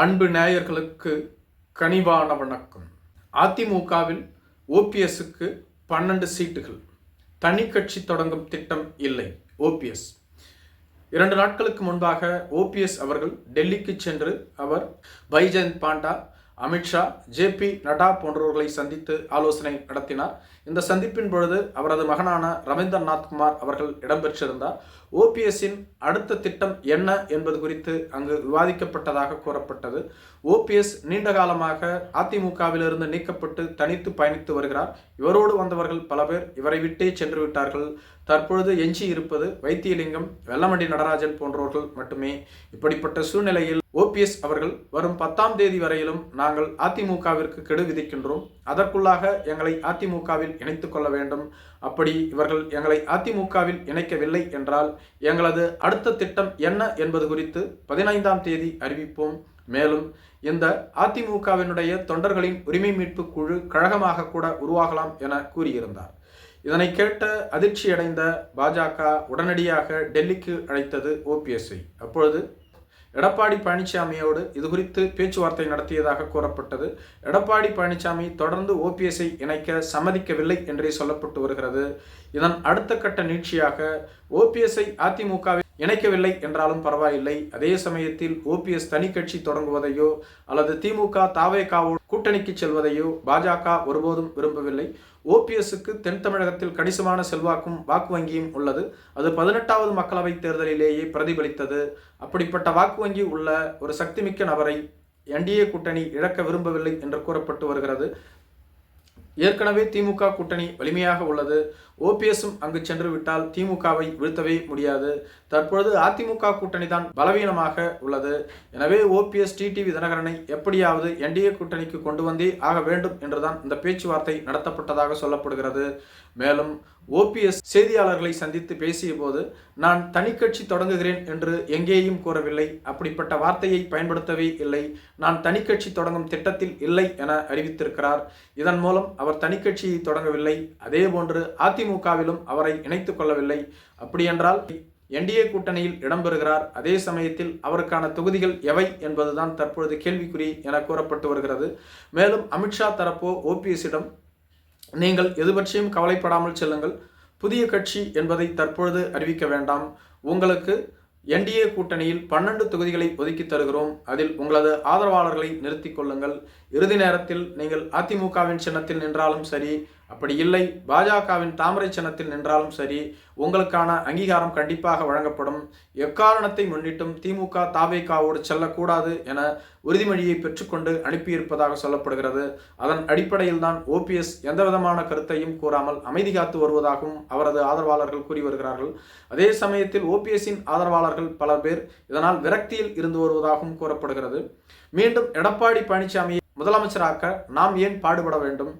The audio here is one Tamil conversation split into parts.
அன்பு நேயர்களுக்கு கனிவான வணக்கம். அதிமுகவில் ஓபிஎஸ்க்கு பன்னெண்டு சீட்டுகள். தனி கட்சி தொடங்கும் திட்டம் இல்லை ஓபிஎஸ் இரண்டு நாட்களுக்கு முன்பாக ஓபிஎஸ் அவர்கள் டெல்லிக்கு சென்று அவர் பைஜெயந்த் பாண்டா அமித்ஷா ஜே பி நட்டா போன்றவர்களை சந்தித்து ஆலோசனை நடத்தினார். இந்த சந்திப்பின் பொழுது அவரது மகனான ரவீந்திரநாத் குமார் அவர்கள் இடம்பெற்றிருந்தார். ஓபிஎஸ்ஸின் அடுத்த திட்டம் என்ன என்பது குறித்து அங்கு விவாதிக்கப்பட்டதாக கூறப்பட்டது. ஓபிஎஸ் நீண்ட காலமாக அதிமுகவிலிருந்து நீக்கப்பட்டு தனித்து பயணித்து வருகிறார். இவரோடு வந்தவர்கள் பல பேர் இவரை விட்டே சென்று விட்டார்கள். தற்பொழுது எஞ்சி இருப்பது வைத்தியலிங்கம் வெள்ளமண்டி நடராஜன் போன்றவர்கள் மட்டுமே. இப்படிப்பட்ட சூழ்நிலையில் ஓபிஎஸ் அவர்கள் வரும் பத்தாம் தேதி வரையிலும் நாங்கள் அதிமுகவிற்கு கெடு விதிக்கின்றோம். அதற்குள்ளாக எங்களை அதிமுகவில் இணைத்துக் கொள்ள வேண்டும். அப்படி இவர்கள் எங்களை அதிமுகவில் இணைக்கவில்லை என்றால் எங்களது அடுத்த திட்டம் என்ன என்பது குறித்து பதினைந்தாம் தேதி அறிவிப்போம். மேலும் இந்த அதிமுகவினுடைய தொண்டர்களின் உரிமை மீட்பு குழு கழகமாக கூட உருவாகலாம் என கூறியிருந்தார். இதனை கேட்ட அதிர்ச்சியடைந்த பாஜக உடனடியாக டெல்லிக்கு அழைத்தது ஓபிஎஸ்ஐ. அப்பொழுது எடப்பாடி பழனிசாமியோடு இது குறித்து பேச்சுவார்த்தை நடத்தியதாக கூறப்பட்டது. எடப்பாடி பழனிசாமி தொடர்ந்து ஓபிஎஸ்ஐ இணைக்க சம்மதிக்கவில்லை என்றே சொல்லப்பட்டு வருகிறது. இதன் அடுத்த கட்ட நீட்சியாக ஓபிஎஸ்ஐ அதிமுகவில் இணைக்கவில்லை என்றாலும் பரவாயில்லை. அதே சமயத்தில் ஓபிஎஸ் தனி கட்சி தொடங்குவதையோ அல்லது திமுக தாவேகாவோடு கூட்டணிக்கு செல்வதையோ பாஜக ஒருபோதும் விரும்பவில்லை. ஓபிஎஸ்க்கு தென் தமிழகத்தில் கணிசமான செல்வாக்கும் வாக்கு வங்கியும் உள்ளது. அது பதினெட்டாவது மக்களவைத் தேர்தலிலேயே பிரதிபலித்தது. அப்படிப்பட்ட வாக்கு வங்கி உள்ள ஒரு சக்திமிக்க நபரை என்டிஏ கூட்டணி இழக்க விரும்பவில்லை என்று கூறப்பட்டு வருகிறது. ஏற்கனவே திமுக கூட்டணி வலிமையாக உள்ளது. ஓபிஎஸும் அங்கு சென்று விட்டால் திமுகவை வீழ்த்தவே முடியாது. தற்பொழுது அதிமுக கூட்டணி தான் பலவீனமாக உள்ளது. எனவே ஓபிஎஸ் டிடிவி தினகரனை எப்படியாவது என்டிஏ கூட்டணிக்கு கொண்டு வந்தே ஆக வேண்டும் என்றுதான் இந்த பேச்சுவார்த்தை நடத்தப்பட்டதாக சொல்லப்படுகிறது. மேலும் ஓபிஎஸ் செய்தியாளர்களை சந்தித்து பேசிய போது நான் தனி கட்சி தொடங்குகிறேன் என்று எங்கேயும் கூறவில்லை. அப்படிப்பட்ட வார்த்தையை பயன்படுத்தவே இல்லை. நான் தனி கட்சி தொடங்கும் திட்டத்தில் இல்லை என அறிவித்திருக்கிறார். இதன் மூலம் அவர் தனி கட்சியை தொடங்கவில்லை. அதே போன்று அதிமுகவிலும் அவரை இணைத்துக் கொள்ளவில்லை. அப்படியென்றால் என்டிஏ கூட்டணியில் இடம்பெறுகிறார் அதே சமயத்தில் அவருக்கான தொகுதிகள் எவை என்பதுதான் தற்பொழுது கேள்விக்குறி என கூறப்பட்டு வருகிறது. மேலும் அமித்ஷா தரப்போ ஓபிஎஸிடம் நீங்கள் எது பற்றியும் கவலைப்படாமல் செல்லுங்கள். புதிய கட்சி என்பதை தற்பொழுது அறிவிக்க வேண்டாம். உங்களுக்கு என்டிஏ கூட்டணியில் பன்னெண்டு தொகுதிகளை ஒதுக்கி தருகிறோம். அதில் உங்களது ஆதரவாளர்களை நிறுத்திக் கொள்ளுங்கள். இறுதி நேரத்தில் நீங்கள் அதிமுகவின் சின்னத்தில் நின்றாலும் சரி அப்படி இல்லை. பாஜகவின் தாமரை சின்னத்தில் நின்றாலும் சரி உங்களுக்கான அங்கீகாரம் கண்டிப்பாக வழங்கப்படும். எக்காரணத்தை முன்னிட்டும் திமுக தாவேகாவோடு செல்லக்கூடாது என உறுதிமொழியை பெற்றுக்கொண்டு அனுப்பியிருப்பதாக சொல்லப்படுகிறது. அதன் அடிப்படையில் தான் ஓபிஎஸ் எந்தவிதமான கருத்தையும் கூறாமல் அமைதி காத்து வருவதாகவும் அவரது ஆதரவாளர்கள் கூறி வருகிறார்கள். அதே சமயத்தில் ஓபிஎஸ்ஸின் ஆதரவாளர்கள் பல பேர் இதனால் விரக்தியில் இருந்து வருவதாகவும் கூறப்படுகிறது. மீண்டும் எடப்பாடி பழனிசாமியை முதலமைச்சராக்க நாம் ஏன் பாடுபட வேண்டும்?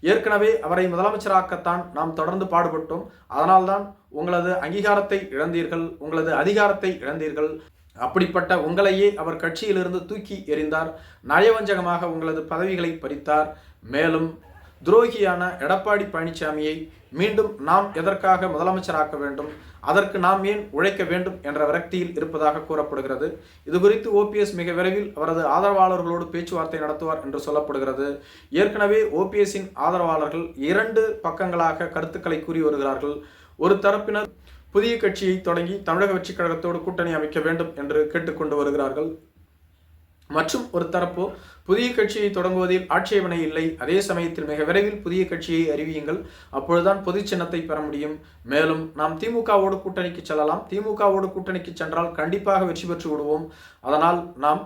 ஏற்கனவே அவரை முதலமைச்சராக்கத்தான் நாம் தொடர்ந்து பாடுபட்டோம். அதனால்தான் உங்களது அங்கீகாரத்தை இழந்தீர்கள் உங்களது அதிகாரத்தை இழந்தீர்கள். அப்படிப்பட்ட உங்களையே அவர் கட்சியிலிருந்து தூக்கி எறிந்தார். நயவஞ்சகமாக உங்களது பதவிகளை பறித்தார். மேலும் துரோகியான எடப்பாடி பழனிசாமியை மீண்டும் நாம் எதற்காக முதலமைச்சராக்க வேண்டும்? அதற்கு நாம் ஏன் உழைக்க வேண்டும் என்ற விரக்தியில் இருப்பதாக கூறப்படுகிறது. இது குறித்து ஓபிஎஸ் மிக விரைவில் அவரது ஆதரவாளர்களோடு பேச்சுவார்த்தை நடத்துவார் என்று சொல்லப்படுகிறது. ஏற்கனவே ஓபிஎஸ்ஸின் ஆதரவாளர்கள் இரண்டு பக்கங்களாக கருத்துக்களை கூறி வருகிறார்கள். ஒரு தரப்பினர் புதிய கட்சியை தொடங்கி தமிழக வெற்றிக் கழகத்தோடு கூட்டணி அமைக்க வேண்டும் என்று கேட்டுக்கொண்டு வருகிறார்கள். மற்றும் ஒரு தரப்போ புதிய கட்சியை தொடங்குவதில் ஆட்சேபனை இல்லை. அதே சமயத்தில் மிக விரைவில் புதிய கட்சியை அறிவியுங்கள். அப்பொழுதுதான் பொது சின்னத்தை பெற முடியும். மேலும் நாம் திமுகவோடு கூட்டணிக்கு செல்லலாம். திமுகவோடு கூட்டணிக்கு சென்றால் கண்டிப்பாக வெற்றி பெற்று விடுவோம். அதனால் நாம்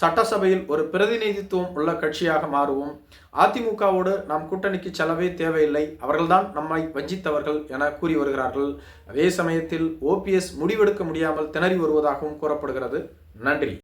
சட்டசபையில் ஒரு பிரதிநிதித்துவம் உள்ள கட்சியாக மாறுவோம். அதிமுகவோடு நாம் கூட்டணிக்கு செல்லவே தேவையில்லை. அவர்கள்தான் நம்மை வஞ்சித்தவர்கள் என கூறி வருகிறார்கள். அதே சமயத்தில் ஓபிஎஸ் முடிவெடுக்க முடியாமல் திணறி வருவதாகவும் கூறப்படுகிறது. நன்றி.